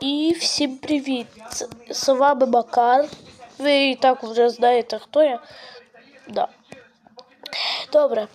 І всім привіт! З- вами Макар. Ви і так вже знаєте, хто я. Да. Добре.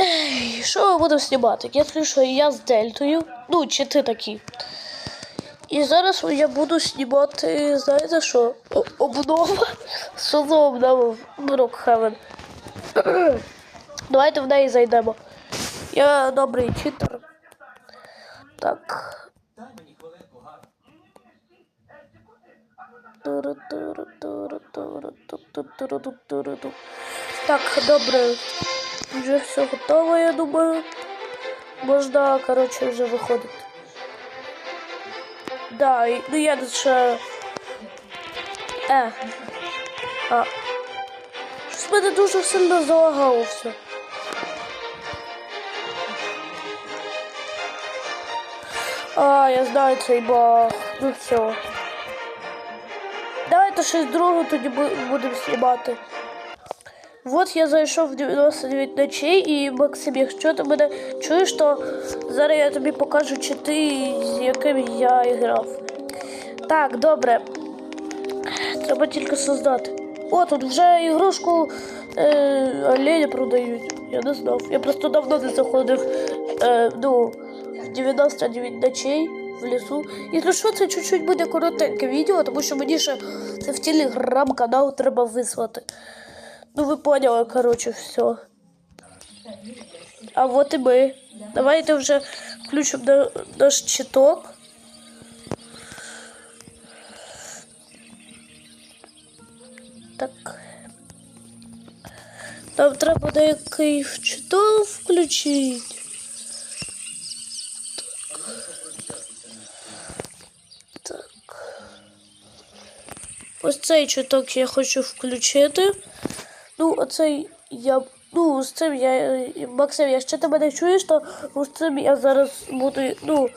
Ей, Що ми будемо знімати? Я скажу, що я з Дельтою. Ну, чи ти такі. І зараз я буду знімати, знаєте що? Обнова. В Брокхевен? Давайте в неї зайдемо. Я добрий читер. Так. Так, добре. Вже все готово, я думаю. Можна, коротше, вже виходити. Да, і- ну я ще. Е. А. Щось мене дуже сильно залагало все. А, я знаю цей баг. Ну все. Давайте щось друге тоді бу- будемо знімати. От я зайшов в 99 ночей і Максим, якщо ти мене чуєш, то зараз я тобі покажу чити, з яким я грав. Так, добре. Треба тільки создати. О, тут вже ігрушку е, оленя продають. Я не знав. Я просто давно не заходив е, ну, в 99 ночей в лісу. І що це чуть-чуть буде коротеньке відео, тому що мені ще це в телеграм-канал треба вислати. Ну, ви поняли, коротше, все. А от і ми. Давайте вже включимо наш читок. Так. Нам треба деякий читок включити. Ось цей чуток я хочу включити. Ну, оцей я. Ну, з цим я. Максим, якщо ти мене чуєш, то ну, з цим я зараз буду. Ну.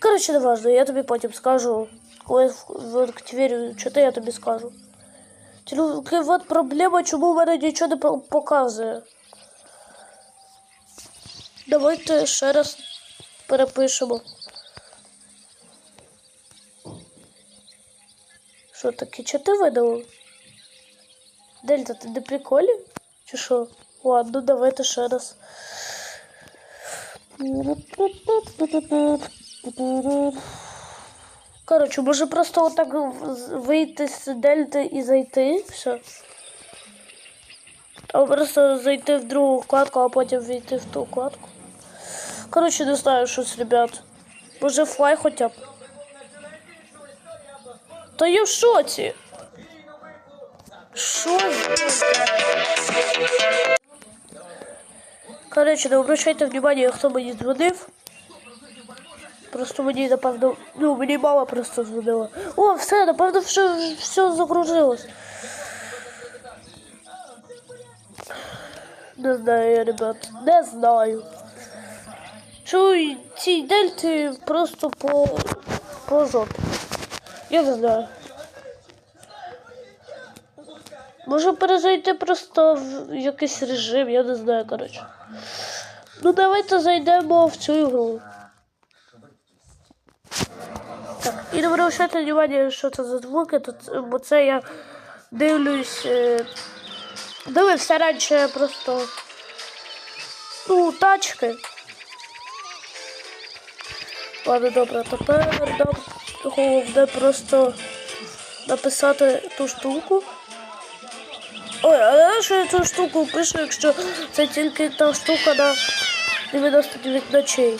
Коротше, не важливо, я тобі потім скажу. Коли в- активірую чути, я тобі скажу. Тільки от проблема, чому в мене нічого не по- показує. Давайте ще раз перепишемо. Що таке? Чи ти видав? Дельта, ти на приколі? Чи що? Ладно, давайте ще раз. Коротше, може просто отак з- вийти з дельти і зайти. Все. Або просто зайти в другу вкладку, а потім війти в ту вкладку. Коротше, не знаю щось, ребят. Може флай хоча б. Та я в шоці. Що з- Коротше, не обращайте внимання, хто мені дзвонив. Просто мені, напевно, ну, мені мама просто дзвонила. О, все, напевно, все, все загружилось. Не знаю, я, ребят, не знаю. Чую, ці дельти просто по, по жопі. Я не знаю. Може перезайти просто в якийсь режим, я не знаю, коротше. Ну давайте зайдемо в цю ігру. Так, і не обращайте увагу, що це за звуки, бо це я дивлюсь. Е, дивився раніше просто. Ну, тачки. Ладно, добре, тепер нам головне просто написати ту штуку. Ой, а що я цю штуку пишу, якщо це тільки та штука на 99 ночей.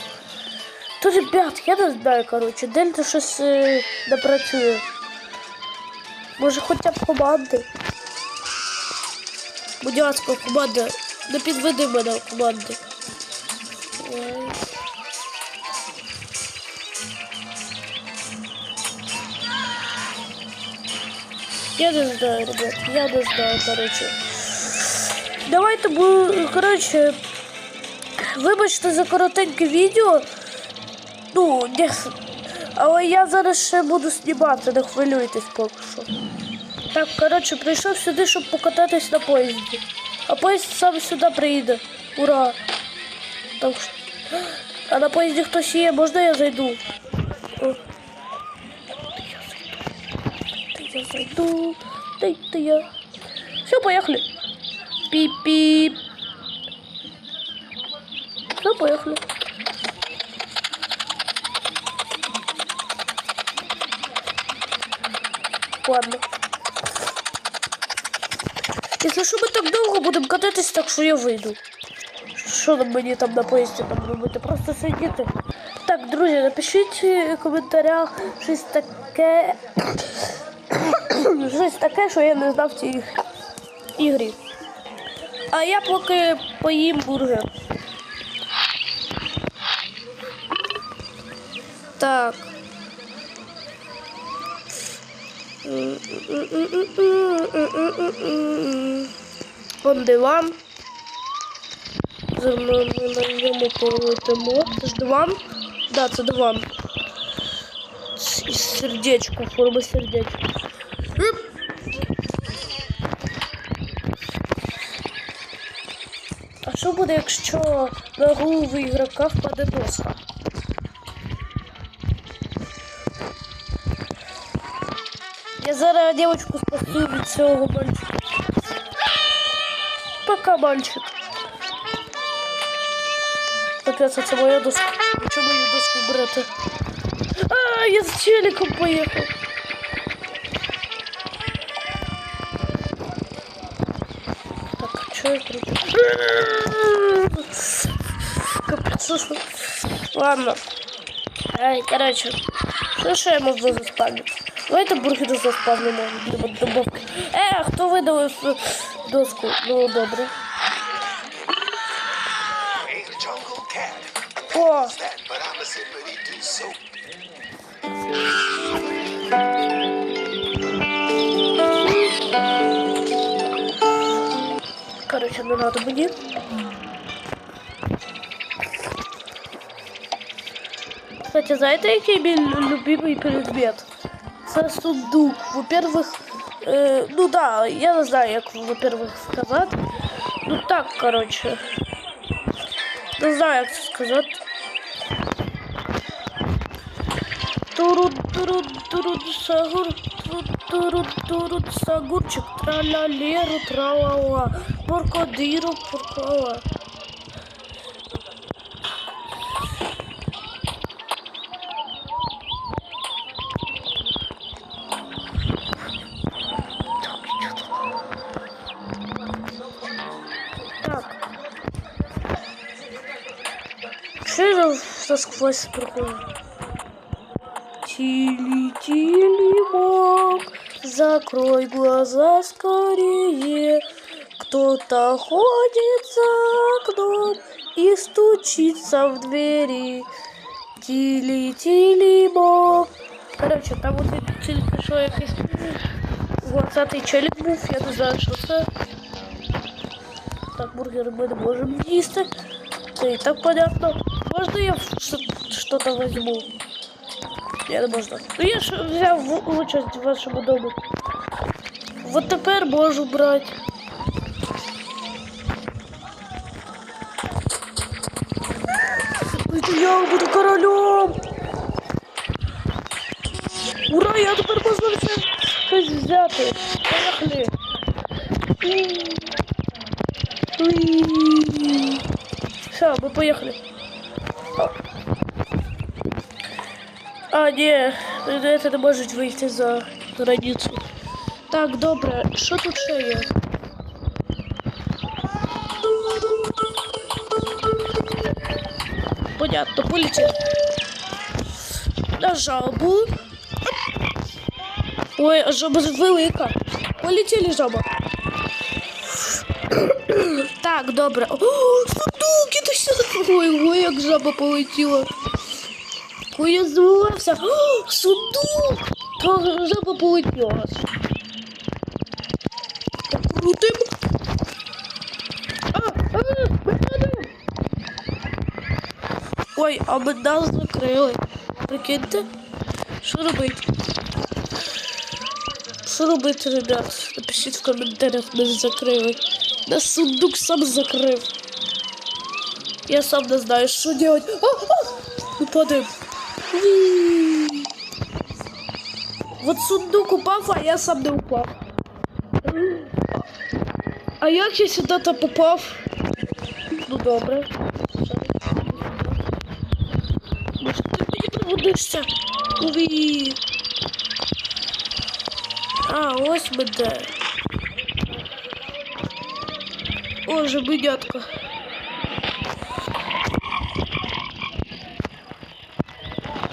То, ребят, я не знаю, коротше, дельта щось е, не працює. Може хоча б команди. Будь ласка, команда. Не підведи мене команди. Я не знаю, ребят, я не знаю, коротше. Давайте бу- коротше. Вибачте за коротеньке відео. Ну, не... але я зараз ще буду знімати, не хвилюйтесь поки що. Так, коротше, прийшов сюди, щоб покататись на поїзді. А поїзд сам сюди приїде. Ура! Так, що- а на поїзді хтось є, можна я зайду? Я зайду. Дайте я. Все, поехали. Пип-пип. Все, поехали. Ладно. Якщо що ми так довго будемо кататись, так що я вийду. Що нам мені там на поїзді там робити? Просто сидіти. Так, друзі, напишіть в коментарях щось таке. Щось таке, що я не знав в ігрі. А я поки поїм бургер. Так. Он диван. Ми на ньому полетимо. Це ж диван? Да, це диван. Сердечко, форми сердечка. Оп. А що буде, якщо на голову ігрока впаде доска? Я зараз девочку спасу від цього мальчика. Пока, мальчик. Капець, це моя доска. Чому мою доску брати? А, я з челиком поїхав. Так, що я кручу? Капець. Ладно. Ай, короче. Що ще я можу заспавнити? Давайте бургери заспавнимо для добавки. Е, хто видалив е, доску? Ну, добре. Ain't a jungle cat. О, короче, не надо мені. Кстати, знаєте, який мій любимий предмет? Це сундук. Во-первых, е, ну да, я не знаю, як во-первых сказати. Ну так, короче. Не знаю, як це сказати. Турут, турут, турут, сагур, турут, турут, турут, сагурчик, тралялеру, тралала, Поркодиру, поркала. Так. Что сквозь проходит? Тили, тили, бог, закрой глаза скорее. Кто-то ходит за окном и стучится в двери. Тили, тили, бог. Короче, там вот тільки що якийсь 20-й челік був, я не знаю. Так, бургеры мы не можем їсти. Це і так понятно. Можно я что-то возьму? Я не можна. Ну я ж взяв участь в дому. Вот тепер можу брати. Королем. Ура, я тепер можна все щось взяти. Поїхали. Все, мы поехали. А, не, это не может вийти за границу. Так, добре, що тут ще є? Понятно, полетів. На жабу. Ой, а жаба велика. Полетіли жаба. Так, добре. О, сундук, іди сюди. Ой, ой, як жаба полетіла. Ой, я здивувався. О, сундук! Та жаба полетіла. Так, крутим. А, а, мене. Ой, а ми нас закрили. Прикиньте, що робити? Що робити, ребят? Напишіть в коментарях, нас закрили. Нас сундук сам закрив. Я сам не знаю, що делать. Ми падаємо. Уі. От сундук упав, а я сам не упав. А як я сюди-то попав? Ну добре. мені приводишся? Уві. А, ось ми де. О, жабенятка.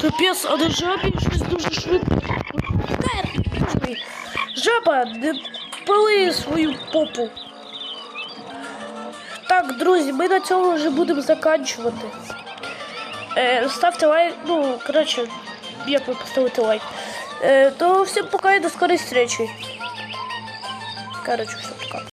Капець, а на жабі щось дуже швидко. Чекай, боже мій. Жаба, не пали свою попу. Так, друзі, ми на цьому вже будемо заканчувати. Е, ставьте лайк, ну, короче, я поставите лайк. Э, то всем пока и до скорой встречи. Короче, Коротше,